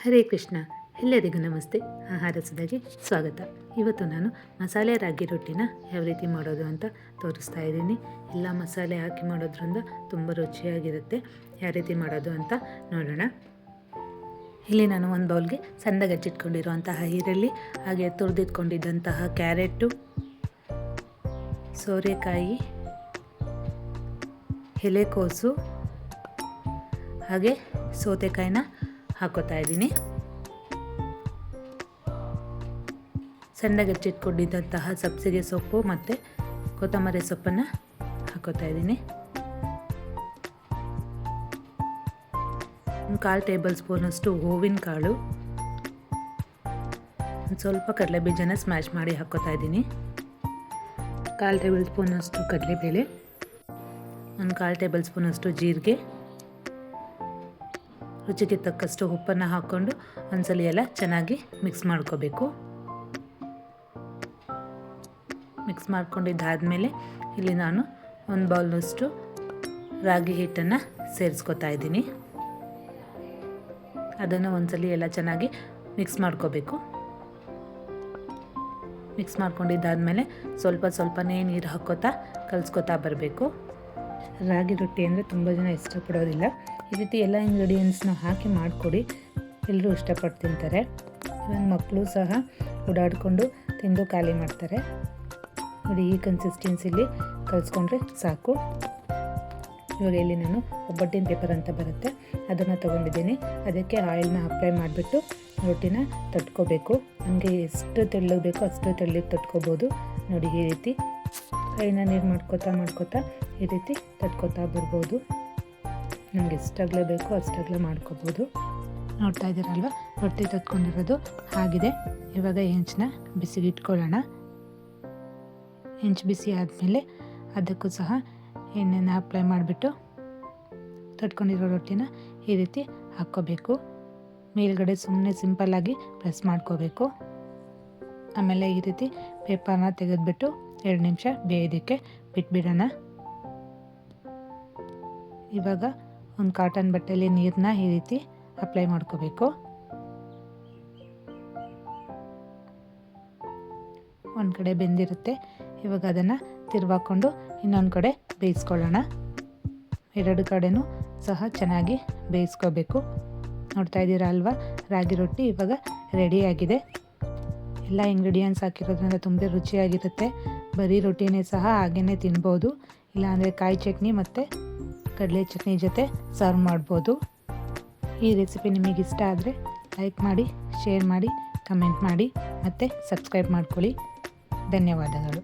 ಹರೇ ಕೃಷ್ಣ. ಎಲ್ಲರಿಗೂ ನಮಸ್ತೆ. ಆಹಾರ ಸುಧಾಗೆ ಸ್ವಾಗತ. ಇವತ್ತು ನಾನು ಮಸಾಲೆ ರಾಗಿ ರೊಟ್ಟಿನ ಯಾವ ರೀತಿ ಮಾಡೋದು ಅಂತ ತೋರಿಸ್ತಾ ಇದ್ದೀನಿ. ಎಲ್ಲ ಮಸಾಲೆ ಹಾಕಿ ಮಾಡೋದ್ರಿಂದ ತುಂಬ ರುಚಿಯಾಗಿರುತ್ತೆ. ಯಾವ ರೀತಿ ಮಾಡೋದು ಅಂತ ನೋಡೋಣ. ಇಲ್ಲಿ ನಾನು ಒಂದು ಬೌಲ್ಗೆ ಸಣ್ಣಗೆ ಹಚ್ಚಿಟ್ಕೊಂಡಿರುವಂತಹ ಈರುಳ್ಳಿ, ಹಾಗೆ ತುರಿದಿಟ್ಕೊಂಡಿದ್ದಂತಹ ಕ್ಯಾರೆಟು, ಸೋರೆಕಾಯಿ, ಎಲೆಕೋಸು, ಹಾಗೆ ಸೌತೆಕಾಯಿನ ಹಾಕೋತಾ ಇದ್ದೀನಿ. ಸಣ್ಣಗೆ ಹೆಚ್ಚಿಟ್ಕೊಂಡಿದ್ದಂತಹ ಸಬ್ಸಿಗೆ ಸೊಪ್ಪು ಮತ್ತು ಕೊತ್ತಂಬರಿ ಸೊಪ್ಪನ್ನು ಹಾಕೋತಾ ಇದ್ದೀನಿ. ಒಂದು ಕಾಲು ಟೇಬಲ್ ಸ್ಪೂನಷ್ಟು ಹೂವಿನ ಕಾಳು. ಒಂದು ಸ್ವಲ್ಪ ಕಡಲೆ ಬೀಜನ ಸ್ಮ್ಯಾಶ್ ಮಾಡಿ ಹಾಕೋತಾ ಇದ್ದೀನಿ. ಕಾಲು ಟೇಬಲ್ ಸ್ಪೂನಷ್ಟು ಕಡಲೆಬೇಳೆ. ಒಂದು ಕಾಲು ಟೇಬಲ್ ಸ್ಪೂನಷ್ಟು ಜೀರಿಗೆ. ರುಚಿಗೆ ತಕ್ಕಷ್ಟು ಉಪ್ಪನ್ನು ಹಾಕ್ಕೊಂಡು ಒಂದ್ಸಲ ಎಲ್ಲ ಚೆನ್ನಾಗಿ ಮಿಕ್ಸ್ ಮಾಡ್ಕೋಬೇಕು. ಮಿಕ್ಸ್ ಮಾಡ್ಕೊಂಡಿದ್ದಾದಮೇಲೆ ಇಲ್ಲಿ ನಾನು ಒಂದು ಬೌಲ್ನಷ್ಟು ರಾಗಿ ಹಿಟ್ಟನ್ನು ಸೇರಿಸ್ಕೊತಾ ಇದ್ದೀನಿ. ಅದನ್ನು ಒಂದ್ಸಲ ಎಲ್ಲ ಚೆನ್ನಾಗಿ ಮಿಕ್ಸ್ ಮಾಡ್ಕೋಬೇಕು. ಮಿಕ್ಸ್ ಮಾಡ್ಕೊಂಡಿದ್ದಾದಮೇಲೆ ಸ್ವಲ್ಪ ಸ್ವಲ್ಪನೇ ನೀರು ಹಾಕ್ಕೋತಾ, ಕಲಿಸ್ಕೊತಾ ಬರಬೇಕು. ರಾಗಿ ರೊಟ್ಟಿ ಅಂದರೆ ತುಂಬ ಜನ ಇಷ್ಟಪಡೋದಿಲ್ಲ. ಈ ರೀತಿ ಎಲ್ಲ ಇಂಗ್ರೀಡಿಯೆಂಟ್ಸ್ನ ಹಾಕಿ ಮಾಡಿಕೊಡಿ. ಎಲ್ಲರೂ ಇಷ್ಟಪಟ್ಟು ತಿಂತಾರೆ. ಇವನ್ ಮಕ್ಕಳು ಸಹ ಓಡಾಡಿಕೊಂಡು ತಿಂದು ಖಾಲಿ ಮಾಡ್ತಾರೆ. ನೋಡಿ, ಈ ಕನ್ಸಿಸ್ಟೆನ್ಸಿಲಿ ಕಲಿಸ್ಕೊಂಡ್ರೆ ಸಾಕು. ಇವಾಗ ಇಲ್ಲಿ ನಾನು ಒಬ್ಬಟ್ಟಿನ ಪೇಪರ್ ಅಂತ ಬರುತ್ತೆ. ಅದನ್ನು ತೊಗೊಂಡಿದ್ದೀನಿ. ಅದಕ್ಕೆ ಆಯಿಲ್ನ ಅಪ್ಲೈ ಮಾಡಿಬಿಟ್ಟು ರೊಟ್ಟಿನ ತಟ್ಕೋಬೇಕು. ನಮಗೆ ಎಷ್ಟು ತೆಳ್ಳಗೆ ಬೇಕೋ ಅಷ್ಟು ತೆಳ್ಳಗೆ ತಟ್ಕೋಬೋದು. ನೋಡಿ, ಈ ರೀತಿ ಕೈನ ನೀರು ಮಾಡ್ಕೋತಾ ಮಾಡ್ಕೋತಾ ಈ ರೀತಿ ತಟ್ಕೋತಾ ಬರ್ಬೋದು. ನಮಗೆ ಎಷ್ಟಾಗಲೇ ಬೇಕೋ ಅಷ್ಟಾಗಲೇ ಮಾಡ್ಕೋಬೋದು. ನೋಡ್ತಾ ಇದ್ದೀರಲ್ವ? ರೊಟ್ಟಿ ತತ್ಕೊಂಡಿರೋದು ಆಗಿದೆ ಇವಾಗ ಹೆಂಚನ್ನ ಬಿಸಿಗೆ ಇಟ್ಕೊಳ್ಳೋಣ. ಹೆಂಚು ಬಿಸಿ ಆದಮೇಲೆ ಅದಕ್ಕೂ ಸಹ ಎಣ್ಣೆನ ಅಪ್ಲೈ ಮಾಡಿಬಿಟ್ಟು ತಟ್ಕೊಂಡಿರೋ ರೊಟ್ಟಿನ ಈ ರೀತಿ ಹಾಕ್ಕೋಬೇಕು. ಮೇಲ್ಗಡೆ ಸುಮ್ಮನೆ ಸಿಂಪಲ್ಲಾಗಿ ಪ್ರೆಸ್ ಮಾಡ್ಕೋಬೇಕು. ಆಮೇಲೆ ಈ ರೀತಿ ಪೇಪರ್ನ ತೆಗೆದುಬಿಟ್ಟು ಎರಡು ನಿಮಿಷ ಬೇಯೋದಕ್ಕೆ ಬಿಟ್ಬಿಡೋಣ. ಇವಾಗ ಒಂದು ಕಾಟನ್ ಬಟ್ಟೆಯಲ್ಲಿ ನೀರನ್ನ ಈ ರೀತಿ ಅಪ್ಲೈ ಮಾಡ್ಕೋಬೇಕು. ಒಂದು ಕಡೆ ಬೆಂದಿರುತ್ತೆ. ಇವಾಗ ಅದನ್ನು ತಿರುವಾಕೊಂಡು ಇನ್ನೊಂದು ಕಡೆ ಬೇಯಿಸ್ಕೊಳ್ಳೋಣ. ಎರಡು ಕಡೆನೂ ಸಹ ಚೆನ್ನಾಗಿ ಬೇಯಿಸ್ಕೋಬೇಕು. ನೋಡ್ತಾ ಇದ್ದೀರಾ ಅಲ್ವಾ? ರಾಗಿ ರೊಟ್ಟಿ ಇವಾಗ ರೆಡಿಯಾಗಿದೆ ಎಲ್ಲ ಇಂಗ್ರೀಡಿಯೆಂಟ್ಸ್ ಹಾಕಿರೋದ್ರಿಂದ ತುಂಬ ರುಚಿಯಾಗಿರುತ್ತೆ. ಬರೀ ರೊಟ್ಟಿನೇ ಸಹ ಹಾಗೆಯೇ ತಿನ್ಬೋದು. ಇಲ್ಲಾಂದರೆ ಕಾಯಿ ಚಟ್ನಿ ಮತ್ತು ಕಡಲೆ ಚಟ್ನಿ ಜೊತೆ ಸರ್ವ್ ಮಾಡ್ಬೋದು. ಈ ರೆಸಿಪಿ ನಿಮಗೆ ಇಷ್ಟ ಆದರೆ ಲೈಕ್ ಮಾಡಿ, ಶೇರ್ ಮಾಡಿ, ಕಮೆಂಟ್ ಮಾಡಿ ಮತ್ತು ಸಬ್ಸ್ಕ್ರೈಬ್ ಮಾಡ್ಕೊಳ್ಳಿ. ಧನ್ಯವಾದಗಳು.